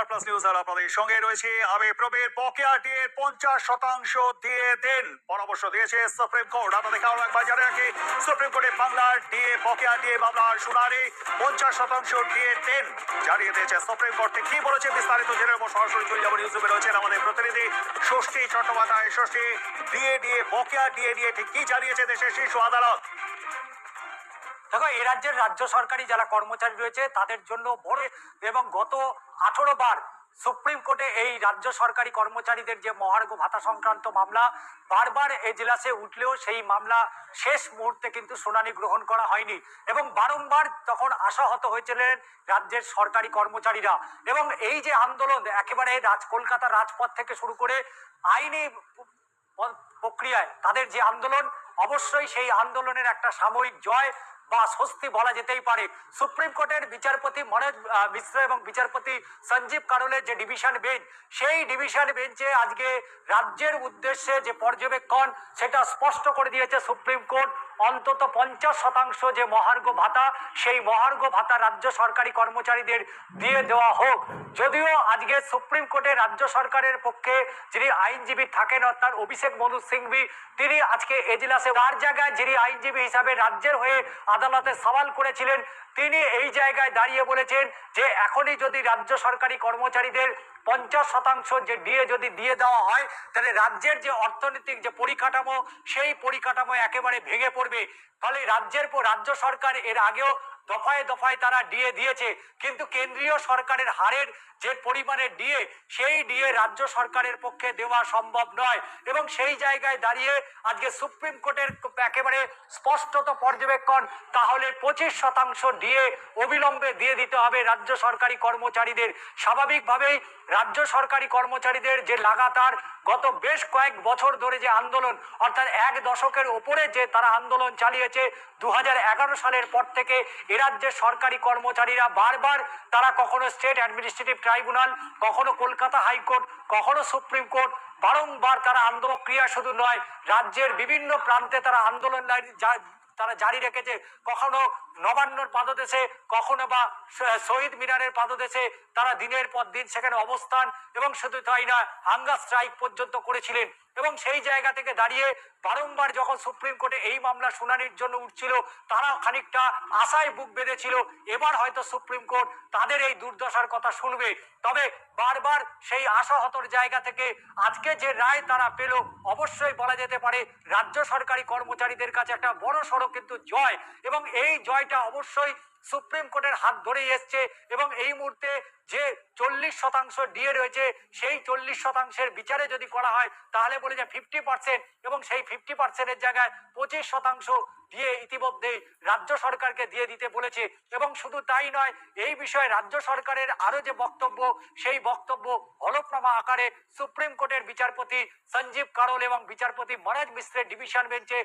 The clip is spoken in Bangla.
আর প্লাস নিউজ আর আপনাদের সঙ্গে রয়েছে। আমি প্রবীর পঞ্চাশ শতাংশ দিয়ে দেন। পরামর্শ দিয়েছে সুপ্রিম কোর্ট আপনাদের কারণ একবার জানে রাখি সুপ্রিম কোর্টে বাংলার দিয়ে মামলার শুনানি পঞ্চাশ শতাংশ দিয়ে দেন। জানিয়ে দিয়েছে সুপ্রিম কি বলেছে বিস্তারিত জেনে সরাসরি চলে যাব নিউজে রয়েছেন আমাদের প্রতিনিধি ষষ্ঠী চট্টোপাধ্যায়। ষষ্ঠী দিয়ে দিয়ে বকেয়া দিয়ে দিয়ে ঠিক কি জানিয়েছে দেশের শীর্ষ আদালত? দেখো, এই রাজ্যের রাজ্য সরকারি যারা কর্মচারী রয়েছে, তাদের জন্য বড় এবং গত আঠারো বার সুপ্রিম কোর্টে এই রাজ্য সরকারি কর্মচারীদের যে মহার্ঘ ভাতা সংক্রান্ত মামলা, বারবার এজলাসে উঠলেও সেই মামলা শেষ মুহূর্তে কিন্তু শুনানি গ্রহণ করা হয়নি এবং বারংবার তখন আশাহত হয়েছিলেন রাজ্যের সরকারি কর্মচারীরা। এবং এই যে আন্দোলন, একেবারে রাজ, কলকাতা রাজপথ থেকে শুরু করে আইনি প্রক্রিয়ায় তাদের যে আন্দোলন, অবশ্যই সেই আন্দোলনের একটা সাময়িক জয় বা স্বস্তি বলা যেতেই পারে। সুপ্রিম কোর্টের বিচারপতি মনোজ মিশ্র এবং বিচারপতি সঞ্জীব কারোলের যে ডিভিশন বেঞ্চ, সেই ডিভিশন বেঞ্চে আজকে রাজ্যের উদ্দেশ্যে যে পর্যবেক্ষণ, সেটা স্পষ্ট করে দিয়েছে সুপ্রিম কোর্ট। অন্তত পঞ্চাশ শতাংশ যে মহার্ঘ ভাতা, সেই মহার্ঘ ভাতা রাজ্য সরকারি কর্মচারীদের দিয়ে দেওয়া হোক। যদিও আজকে সুপ্রিম কোর্টে রাজ্য সরকারের পক্ষে যিনি আইনজীবী থাকেন, অর্থাৎ অভিষেক মনু সিংভি, তিনি আজকে এজলাসে তার জায়গায় যিনি আইনজীবী হিসাবে রাজ্যের হয়ে আদালতে সওয়াল করেছিলেন। তিনি এই জায়গায় দাঁড়িয়ে বলেছেন যে, এখনই যদি রাজ্য সরকারি কর্মচারীদের পঞ্চাশ শতাংশ যে ডিএ যদি দিয়ে দেওয়া হয়, তাহলে রাজ্যের যে অর্থনৈতিক যে পরিকাঠামো, সেই পরিকাঠামো একেবারে ভেঙে পড়বে। ফলে রাজ্যের পর রাজ্য সরকার এর আগেও দফায় দফায় তারা ডিএ দিয়েছে। কিন্তু কেন্দ্রীয় সরকারের হারের যে পরিমাণে ডিএ, সেই ডিএ রাজ্য সরকারের পক্ষে দেওয়া সম্ভব নয়। এবং সেই জায়গায় দাঁড়িয়ে আজকে সুপ্রিম কোর্টের একেবারে স্পষ্টত পর্যবেক্ষণ, তাহলে পঁচিশ শতাংশ ডিএ অবিলম্বে দিয়ে দিতে হবে রাজ্য সরকারি কর্মচারীদের। স্বাভাবিকভাবেই রাজ্য সরকারি কর্মচারীদের যে লাগাতার গত বেশ কয়েক বছর ধরে যে আন্দোলন, অর্থাৎ এক দশকের ওপরে যে তারা আন্দোলন চালিয়েছে দু হাজার এগারো সালের পর থেকে এ রাজ্যের সরকারি কর্মচারীরা বারবার, তারা কখনো স্টেট অ্যাডমিনিস্ট্রেটিভ ট্রাইব্যুনাল কখনো কলকাতা হাইকোর্ট, কখনো সুপ্রিম কোর্ট, বারংবার তারা আন্দোলন, ক্রিয়া শুধু নয়, রাজ্যের বিভিন্ন প্রান্তে তারা আন্দোলন তারা জারি রেখেছে। কখনো নবান্নর পাদদেশে, কখনো বা শহীদ মিনারের পাদদেশে তারা দিনের পর দিন সেখানে অবস্থান এবং শুধু তাই না হাঙ্গার স্ট্রাইক পর্যন্ত করেছিলেন। এবং সেই জায়গা থেকে দাঁড়িয়ে বারংবার যখন সুপ্রিম কোর্টে এই মামলা শুনানির জন্য উঠছিল, তারা খানিকটা আশায় বুক বেঁধেছিল, এবার হয়তো সুপ্রিম কোর্ট তাদের এই দুর্দশার কথা শুনবে। তবে বারবার সেই আশাহতর জায়গা থেকে আজকে যে রায় তারা পেল, অবশ্যই বলা যেতে পারে রাজ্য সরকারি কর্মচারীদের কাছে একটা বড় সড়ক কিন্তু জয়। এবং এই জয়টা অবশ্যই সুপ্রিম কোর্টের হাত ধরেই এসছে এবং এই মুহূর্তে যে চল্লিশ শতাংশ ডিএ রয়েছে, সেই চল্লিশ শতাংশের বিচারে যদি করা হয়, তাহলে বলে যে ফিফটি পার্সেন্ট এবং সেই ফিফটি পার্সেন্টের জায়গায় পঁচিশ শতাংশ দিয়ে ইতিমধ্যেই রাজ্য সরকারকে দিয়ে দিতে বলেছে এবং শুধু তাই নয়, এই বিষয়ে রাজ্য সরকারের আরও যে বক্তব্য, সেই বক্তব্য হলফনামা আকারে সুপ্রিম কোর্টের বিচারপতি সঞ্জীব কারোল এবং বিচারপতি মনোজ মিশ্রের ডিভিশন বেঞ্চে